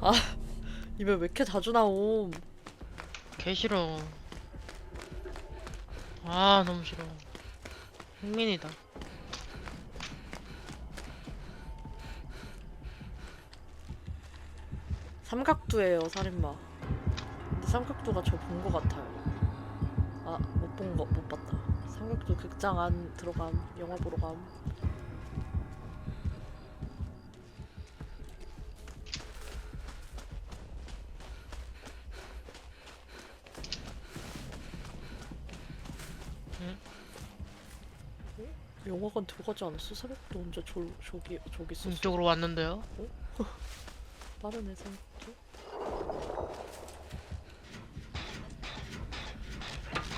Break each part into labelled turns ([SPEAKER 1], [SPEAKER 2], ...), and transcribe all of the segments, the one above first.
[SPEAKER 1] 아 이번 왜 이렇게 자주 나옴?
[SPEAKER 2] 개 싫어. 아 너무 싫어. 흥민이다.
[SPEAKER 1] 삼각두예요 살인마. 근데 삼각두가 저본거 같아요. 아 못 본 거 못 봤다. 삼각두 극장 안 들어감 영화 보러 감. 영화관 들어가지 않았어? 삼각두 언제 저, 저기 저기 있었어?
[SPEAKER 2] 이쪽으로 왔는데요.
[SPEAKER 1] 빠르네 삼각두.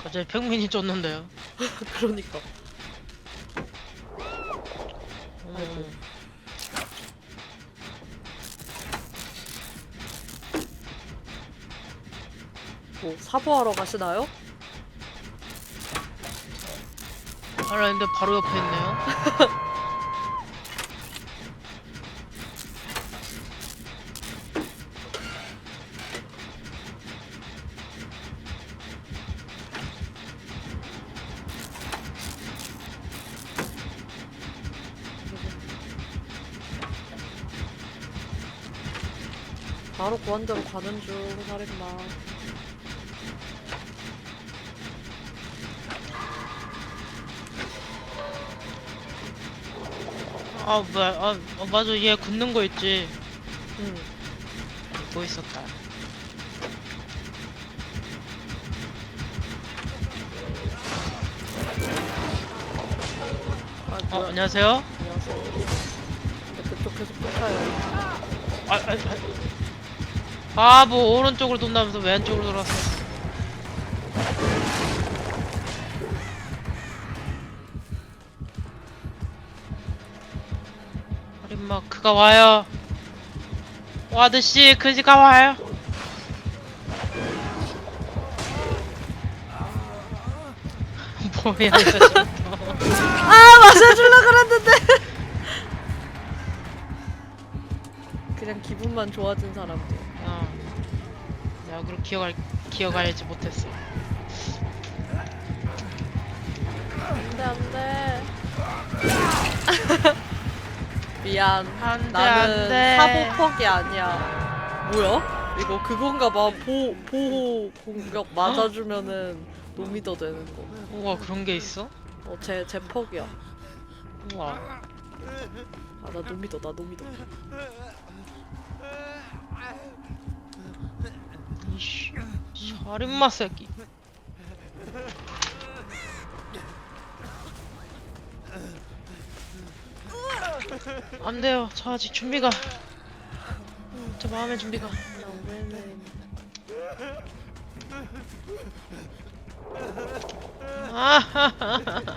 [SPEAKER 2] 갑자기 평민이 쫓는데요.
[SPEAKER 1] 그러니까. 아이고.
[SPEAKER 2] 음,
[SPEAKER 1] 뭐 사보하러 가시나요?
[SPEAKER 2] 알아 근데 바로 옆에 있네요.
[SPEAKER 1] 바로 고한대로 가는 중 살인마.
[SPEAKER 2] 아 뭐야? 아 어, 맞아 얘 굳는 거 있지.
[SPEAKER 1] 응.
[SPEAKER 2] 뭐 있었다.
[SPEAKER 1] 아,
[SPEAKER 2] 어
[SPEAKER 1] 뭐야.
[SPEAKER 2] 안녕하세요.
[SPEAKER 1] 안녕하세요. 근데 그쪽 계속 쫓아요.
[SPEAKER 2] 아, 아, 아. 아, 뭐 오른쪽으로 돈다면서 왼쪽으로 돌았어. 그가 와요. 와드씨 그지가 와요. 뭐야 이거.
[SPEAKER 1] 아 맞아줄라 그랬는데. 그냥 기분만 좋아진 사람들.
[SPEAKER 2] 어. 내가 그걸 기억할 기억하지 못했어.
[SPEAKER 1] 미안.
[SPEAKER 2] 안돼
[SPEAKER 1] 나는
[SPEAKER 2] 안돼.
[SPEAKER 1] 사보퍽이 아니야. 뭐야? 이거 그건가 봐. 보 보호 공격 맞아주면은 노미더 되는 거.
[SPEAKER 2] 우와 그런 게 있어?
[SPEAKER 1] 어, 제, 제 퍽이야.
[SPEAKER 2] 우와.
[SPEAKER 1] 아, 나 노미더, 나 노미더.
[SPEAKER 2] 이씨, 살인마 새끼. 안 돼요. 저 아직 준비가. 저 마음의 준비가. 아, 아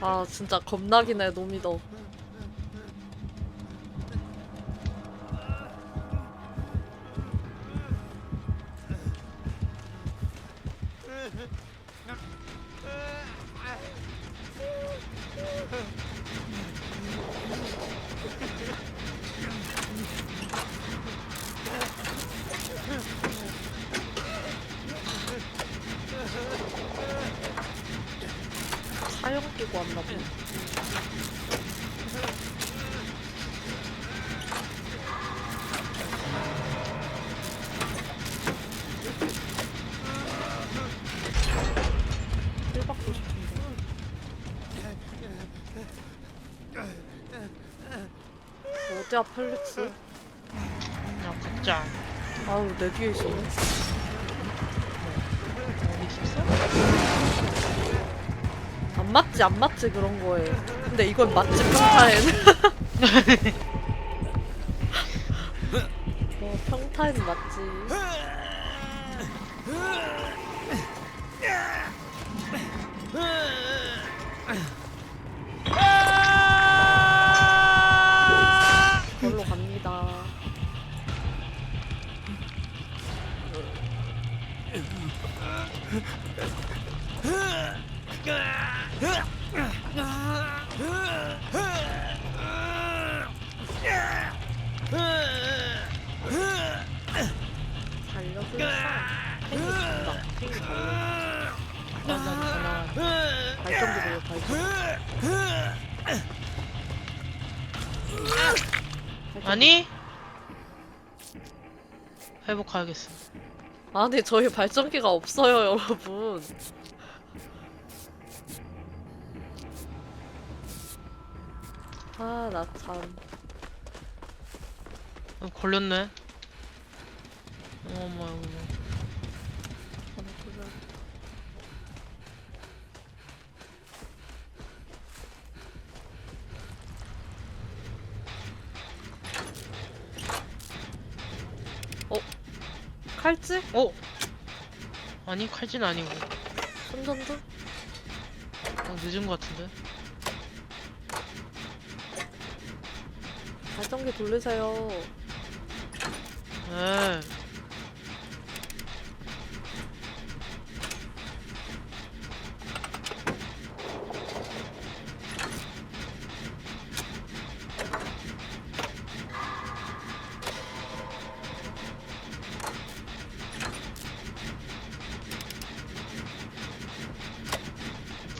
[SPEAKER 2] 아,
[SPEAKER 1] 진짜 겁나긴 해, 노미더. 끼고 왔나 보네. 힐 받고 싶은데. 어디야, 펠릭스?
[SPEAKER 2] 야, 각자.
[SPEAKER 1] 아우, 내 뒤에 있었네. 맞지 안 맞지 그런 거에. 근데 이건 맞지 평타에는. 어, 평타에는 맞지. 걸로 갑니다. 으아!
[SPEAKER 2] 아니? 회복하겠어.
[SPEAKER 1] 아, 근데 저희 발전기가 없어요, 여러분. 아, 나 참.
[SPEAKER 2] 어, 걸렸네. 어머 어머.
[SPEAKER 1] 어? 칼집?
[SPEAKER 2] 어? 아니 칼진 아니고.
[SPEAKER 1] 손전등?
[SPEAKER 2] 어, 늦은 것 같은데.
[SPEAKER 1] 발전기 돌리세요.
[SPEAKER 2] 네.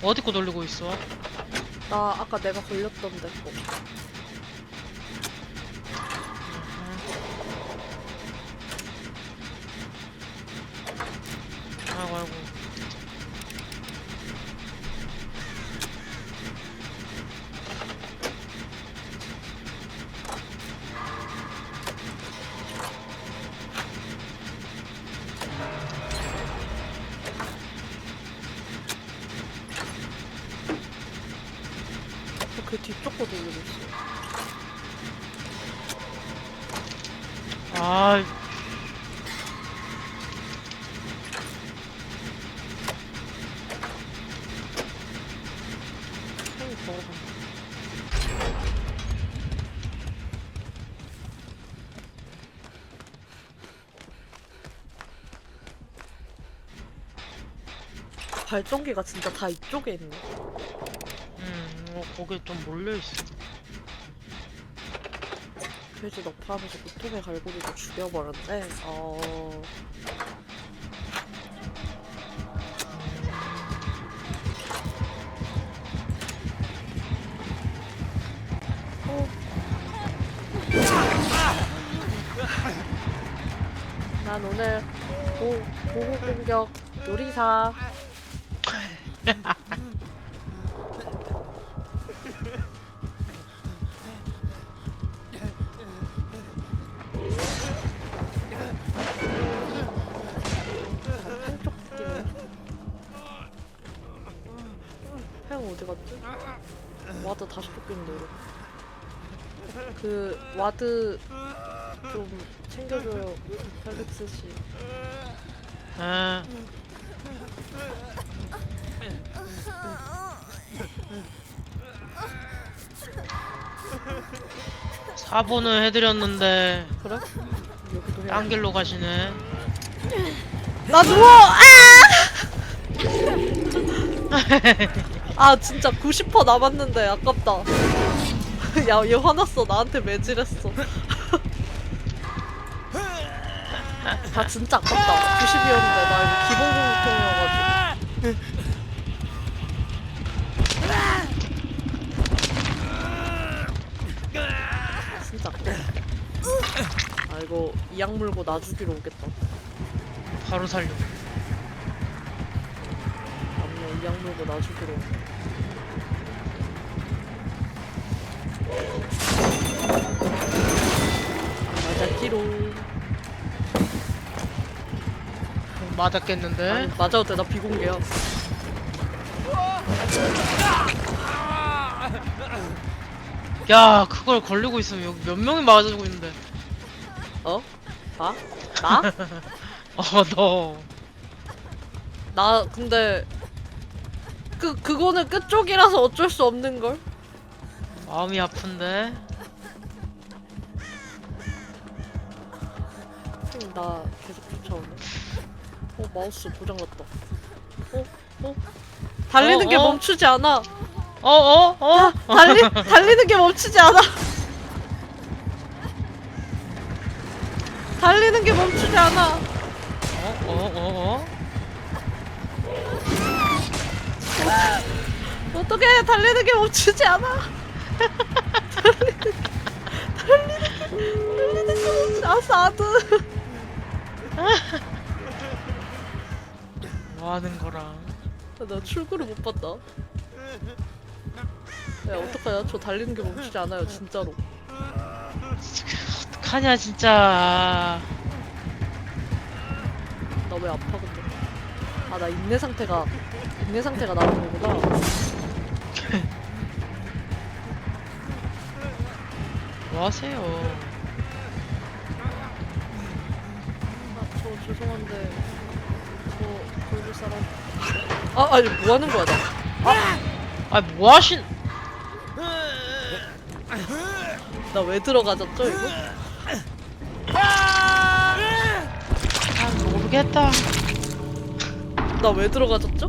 [SPEAKER 2] 어디 거 돌리고 있어?
[SPEAKER 1] 나 아까 내가 걸렸던 데 거.
[SPEAKER 2] 아이고 아이고.
[SPEAKER 1] 그 뒤쪽 거 돌리고 있어.
[SPEAKER 2] 아.
[SPEAKER 1] 발전기가 진짜 다 이쪽에 있네.
[SPEAKER 2] 음, 어, 거기 좀 몰려 있어.
[SPEAKER 1] 돼지 너프하면서 고통의 갈고리도 죽여버렸네. 어... 어. 난 오늘 보, 보호 공격 요리사. 그 와드 좀 챙겨줘요 펠릭스 씨.
[SPEAKER 2] 아, 사보는 해드렸는데
[SPEAKER 1] 그래? 여기도 해야
[SPEAKER 2] 딴 길로 가시네.
[SPEAKER 1] 나 누워! 아! 아 진짜 90% 남았는데 아깝다. 야 얘 화났어 나한테 매질했어. 아 진짜 아깝다. 90이었는데 나 이거 기본 공통이어가지고. 진짜 아깝다. 아 이거 이악 물고 놔주기로 오겠다.
[SPEAKER 2] 바로 살려.
[SPEAKER 1] 아니야 이악 물고 놔주기로. 맞았지로.
[SPEAKER 2] 맞았겠는데?
[SPEAKER 1] 아니, 맞아도 돼. 나 비공개야.
[SPEAKER 2] 야, 그걸 걸리고 있으면 여기 몇 명이 맞아주고 있는데.
[SPEAKER 1] 어? 나? 나?
[SPEAKER 2] 어, 너.
[SPEAKER 1] 나 근데 그 그거는 끝쪽이라서 어쩔 수 없는 걸.
[SPEAKER 2] 마음이 아픈데.
[SPEAKER 1] 형, 나 계속 쫓아오네. 어 마우스 고장 났다. 어? 어? 달리는
[SPEAKER 2] 어,
[SPEAKER 1] 게
[SPEAKER 2] 어?
[SPEAKER 1] 멈추지 않아.
[SPEAKER 2] 어, 어, 어?
[SPEAKER 1] 달리 달리는 게 멈추지 않아. 달리는 게 멈추지 않아.
[SPEAKER 2] 어, 어, 어, 어?
[SPEAKER 1] 어떻게 달리는 게 멈추지 않아. 않아. 사드.
[SPEAKER 2] 뭐 하는 거랑.
[SPEAKER 1] 나 출구를 못 봤다. 야 어떡하냐? 저 달리는 게 멈추지 않아요 진짜로.
[SPEAKER 2] 어떡하냐, 진짜.
[SPEAKER 1] 나 왜 아파 근데? 아나 인내 상태가 인내 상태가 나는 거구나.
[SPEAKER 2] 뭐 하세요?
[SPEAKER 1] 아, 저 죄송한데 저 돌볼 사람. 아 아니 뭐 하는 거야 나?
[SPEAKER 2] 아, 뭐 하신.
[SPEAKER 1] 나 왜 들어가졌죠 이거?
[SPEAKER 2] 아, 모르겠다.
[SPEAKER 1] 나 왜 들어가졌죠?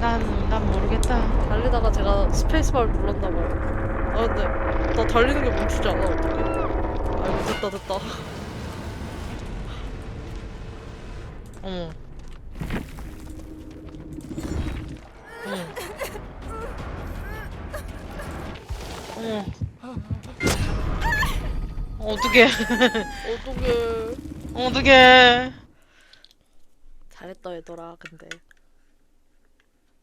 [SPEAKER 2] 난, 난 모르겠다.
[SPEAKER 1] 달리다가 제가 스페이스바를 눌렀나 봐요. 아 근데 나 달리는 게 멈추지 않아 어떡해? 아이고 됐다 됐다.
[SPEAKER 2] 어머. 어머. 어머. 어떡해.
[SPEAKER 1] 어떡해.
[SPEAKER 2] 어떡해.
[SPEAKER 1] 잘했다 얘들아 근데